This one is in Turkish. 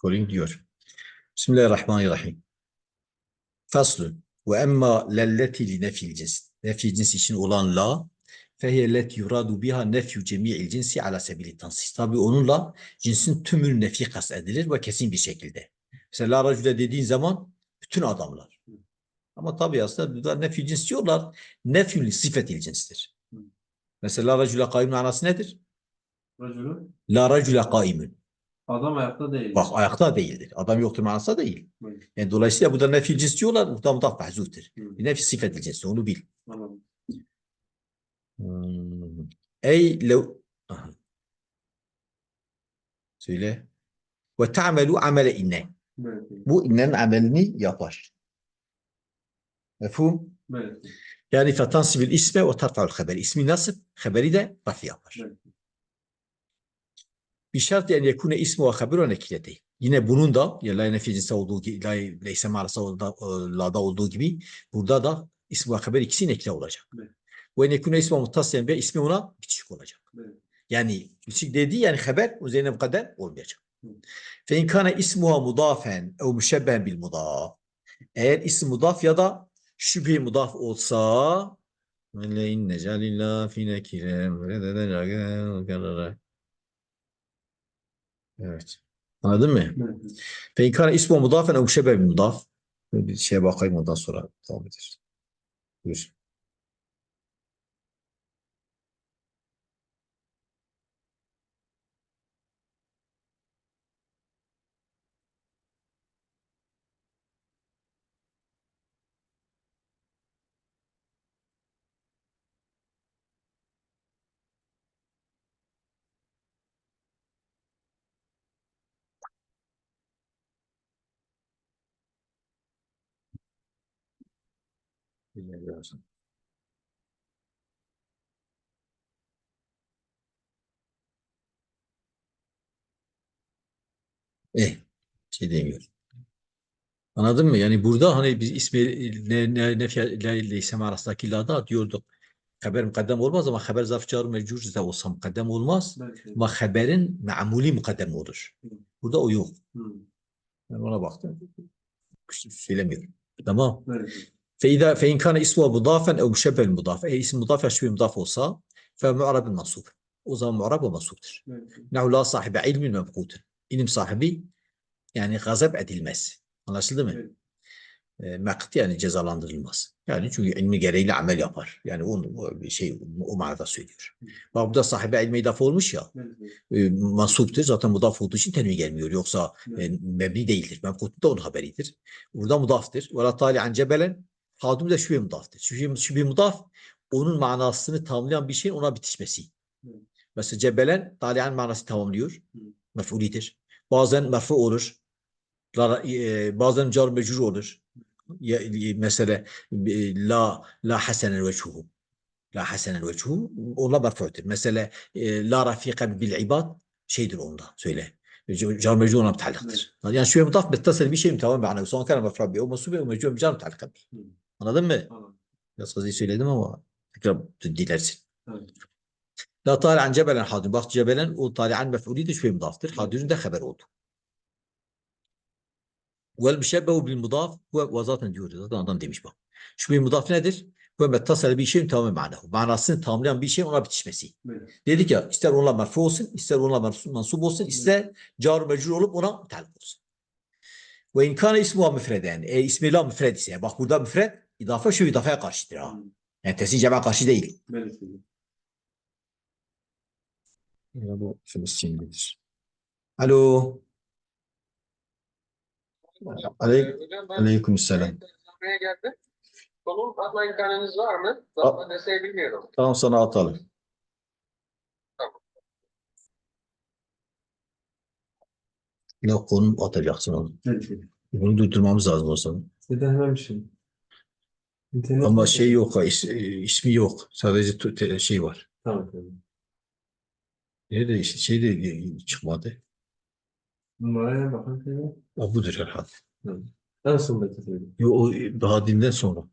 Colin diyor. Bismillahirrahmanirrahim. Faslun. Ve emma lelleti li nefil cins. Nefil cins için olan la fehiye let yuradu biha nefyu cemi'il cinsi ala sebili tansis. Tabi onunla cinsin tümünü nefi kastedilir ve kesin bir şekilde. Mesela la racüle dediğin zaman bütün adamlar. Ama tabi aslında burada nefyu cins diyorlar. Nefyu sifetil cinstir. Mesela la racüle kaimun anası nedir? Racülü La racüle kaimun. Adam ayakta değil. Bak ayakta değildir. Adam yoktur manasında değil. Buyur. Yani dolayısıyla burada nefil cins diyorlar. Muhtemelen mudaf mahzuftur. Hı, Nefil sifetil cinsi onu bil. Anladım. Hmm. Ey lev... Aha. Söyle. Ve ta'melu amele inne. Evet. Bu innenin amelini yapar. Mefhum? Evet. Yani fetansibül isme ve tarfa'ul haberi. İsmi nasip, haberi de rafi yapar. Evet. Bir şart yani yekune ismi ve haberu nekileti. Yine bunun da ya la nefi olduğu gibi, la leyse ma'rasa la'da olduğu gibi burada da ismi ve haber ikisi nekile olacak. Evet. Ve nekune ismi muttasiyen ve ismi ona bitişik olacak. Evet. Yani bitişik dediği yani haber üzerine mukadder olmayacak. Hı. Fe in kana ismuha mudafen ev müşebben bil mudaf. Eğer isim mudaf ya da şüphe mudaf olsa ve inne calillah fi nekirem Evet. Anladın mı? Evet. Fe in kana ismu mudafen ev bil mudaf. Bir şeye bakayım ondan sonra devam ederiz. Buyur. Bilmiyorum. Eh, şey demiyor. Anladın mı? Yani burada hani biz ismi ne ne ne ile isem arasındaki lada diyorduk. Haber mukaddem olmaz ama haber zarf çağrı mecbur da olsa mukaddem olmaz. Evet. Ama haberin ma'muli mukaddem olur. Burada o yok. Hı, Ben ona baktım. Söylemiyorum. Tamam. Evet. فإذا فإن كان اسمه مضافا أو مشبه بالمضاف أي اسم مضاف أو شبه مضاف olsa فمعرب منصوب o zaman mu'rab ve mansuptur. Evet. Nehu la sahibi ilmin mebkutur. İlim sahibi yani gazap edilmez. Anlaşıldı mı? Evet. E, mekti yani cezalandırılmaz. Yani çünkü ilmi gereğiyle amel yapar. Yani onu o bir şey o manada söylüyor. Bak burada sahibi ilme idaf olmuş ya Evet. e, mansuptur. Zaten mudaf olduğu için tenvin gelmiyor. Yoksa Evet. e, mebni değildir. Mebkut da onun haberidir. Burada mudaftır. Ve la tali an cebelen hadum da şüphe mudaftır. Şüphe, şüphe mudaf onun manasını tamamlayan bir şeyin ona bitişmesi. Evet. Mesela cebelen talian manası tamamlıyor. Hı. Mef'ulidir. Bazen merfu olur. E, bazen car mecrur olur. Ya, e, mesela e, la la hasenen veçhuhu. La hasenen veçhuhu. Onlar merfu'tur. Mesela la rafika bil ibad şeydir onda söyle. Car mecrur ona mutallıktır. Yani şüphe mudaf bittasel bir şey tamam yani. Sonra kana mefru bi o masubi o mecrur car mutallık bi. Hı, Anladın mı? Anladım. Biraz fazla söyledim ama tekrar dilersin. Evet. La tali'an cebelen hadir. Bak cebelen o tali'an mef'ulü de şüphe mudaftır. Hadir'in de haber oldu. Vel müşebbehu bil mudaf ve zaten diyoruz. Zaten adam demiş bak. Şüphe mudaf nedir? Ve mettasel bir şeyin tamamı manahu. Manasını tamamlayan bir şeyin ona bitişmesi. Evet. Dedik ya ister onunla merfu olsun, ister onunla mansup olsun, ister car mecrur olup ona mutallık olsun. Ve inkâne ismuha müfreden. E ismi la müfred ise. Bak burada müfred idafe şu idafeye karşıdır ha. Hı, Yani tesin cema karşı değil. Evet. Ya bu Filistinlidir. Alo. Aley Hocam ben Aleykümselam. buraya geldim. Konum atma imkanınız var mı? A- Zaten deseyi bilmiyorum. Tamam sana atalım. Tamam. Ne konum atacaksın onu. Evet. Bunu durdurmamız lazım o zaman. Neden hemen bir şey? İnternet Ama şey yok, ha, is- ismi yok. Sadece tu- te- şey var. Tamam tamam. Nerede işte şey de e, çıkmadı. Numaraya bakın. O budur herhalde. En sondaki söyleyeyim. Yo, o e, daha dinden sonra.